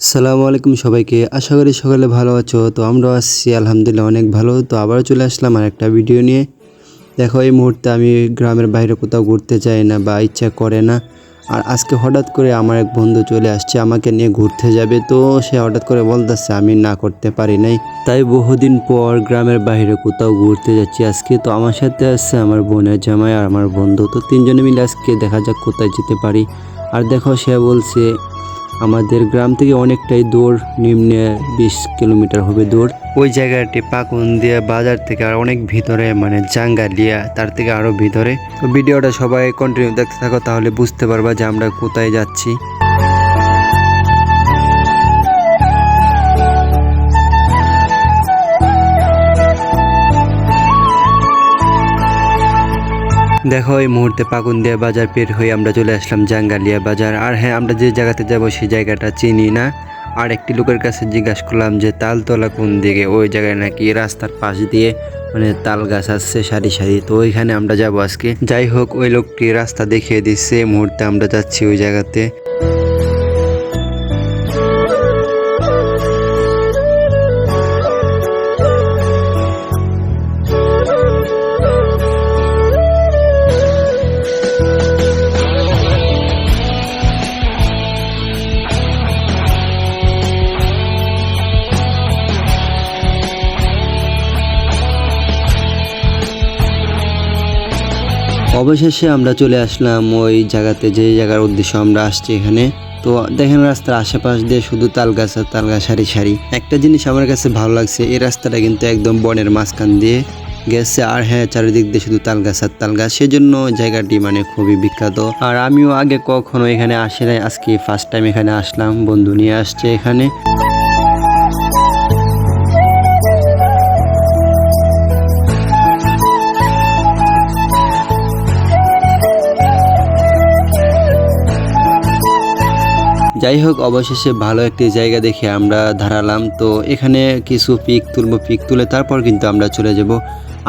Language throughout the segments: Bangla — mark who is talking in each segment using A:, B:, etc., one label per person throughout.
A: সালামু আলাইকুম সবাইকে। আশা করি সকালে ভালো আছো। তো আমরা আসছি আলহামদুলিল্লাহ অনেক ভালো। তো আবারও চলে আসলাম আর একটা ভিডিও নিয়ে। দেখো, এই মুহূর্তে আমি গ্রামের বাইরে কোথাও ঘুরতে যাই না বা ইচ্ছা করে না। আর আজকে হঠাৎ করে আমার এক বন্ধু চলে আসছে, আমাকে নিয়ে ঘুরতে যাবে। তো সে হঠাৎ করে বলতেছে, আমি না করতে পারি নাই। তাই বহুদিন পর গ্রামের বাইরে কোথাও ঘুরতে যাচ্ছি আজকে। তো আমার সাথে আসছে আমার বোনের জামাই আর আমার বন্ধু। তো তিনজনে মিলে আজকে দেখা যাক কোথায় যেতে পারি। আর দেখো, সে বলছে আমাদের গ্রাম থেকে অনেকটাই দূর নিম্নে বিশ কিলোমিটার হবে দূর। ওই জায়গাটি পাকুন দিয়ে বাজার থেকে আর অনেক ভিতরে মানে জাঙ্গা জাঙ্গালিয়া তার থেকে আরও ভিতরে। তো ভিডিওটা সবাই কন্টিনিউ দেখতে থাকো তাহলে বুঝতে পারবা যে আমরা কোথায় যাচ্ছি। দেখো, এই মুহূর্তে পাকুন্দিয়া বাজার পের হয়ে আমরা চলে আসলাম জাঙ্গালিয়া বাজার। আর হ্যাঁ আমরা যে জায়গাতে যাব সেই জায়গাটা চিনি না। আর একটি লোকের কাছে জিজ্ঞাসা করলাম যে, তালতলা কোন দিকে? ওই জায়গায় নাকি রাস্তার পাশ দিয়ে মানে তাল গাছ আসছে সারি সারি। তো ওইখানে আমরা যাব আজকে। যাই হোক, ওই লোকটি রাস্তা দেখিয়ে দিচ্ছে। মুহূর্তে আমরা যাচ্ছি ওই জায়গাতে। অবশেষে আমরা চলে আসলাম ওই জায়গাতে যে জায়গার উদ্দেশ্য আমরা আসছি এখানে। তো দেখেন রাস্তার আশেপাশ দিয়ে শুধু তাল গাছ আর তাল গাছ সারি সারি। একটা জিনিস আমার কাছে ভালো লাগছে, এই রাস্তাটা কিন্তু একদম বনের মাঝখান দিয়ে গেছে। আর হ্যাঁ চারিদিক দিয়ে শুধু তাল গাছ আর তাল গাছ সেজন্য জায়গাটি মানে খুবই বিখ্যাত। আর আমিও আগে কখনো এখানে আসি নাই, আজকে ফার্স্ট টাইম এখানে আসলাম, বন্ধু নিয়ে আসছে এখানে। যাই হোক, অবশেষে ভালো একটি জায়গা দেখে আমরা ধারালাম তো এখানে কিছু পিক তুলবো, পিক তুলে তারপর কিন্তু আমরা চলে যাব।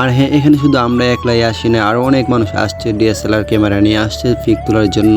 A: আর হ্যাঁ এখানে শুধু আমরা একলাই আসি না আরও অনেক মানুষ আসছে ডিএসএলআর ক্যামেরা নিয়ে আসছে পিক তোলার জন্য।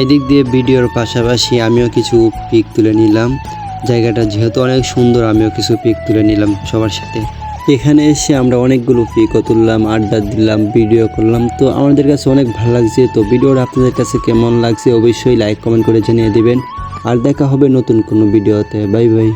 A: এদিক দিয়ে ভিডিওর পাশাপাশি আমিও কিছু পিক তুলে নিলাম। জায়গাটা যেহেতু অনেক সুন্দর, আমিও কিছু পিক তুলে নিলাম সবার সাথে। এখানে এসে আমরা অনেকগুলো পিকও তুললাম, আড্ডা দিলাম, ভিডিও করলাম। তো আমাদের কাছে অনেক ভালো লাগছে। তো ভিডিওটা আপনাদের কাছে কেমন লাগছে অবশ্যই লাইক কমেন্ট করে জানিয়ে দেবেন। আর দেখা হবে নতুন কোনো ভিডিওতে। Bye bye.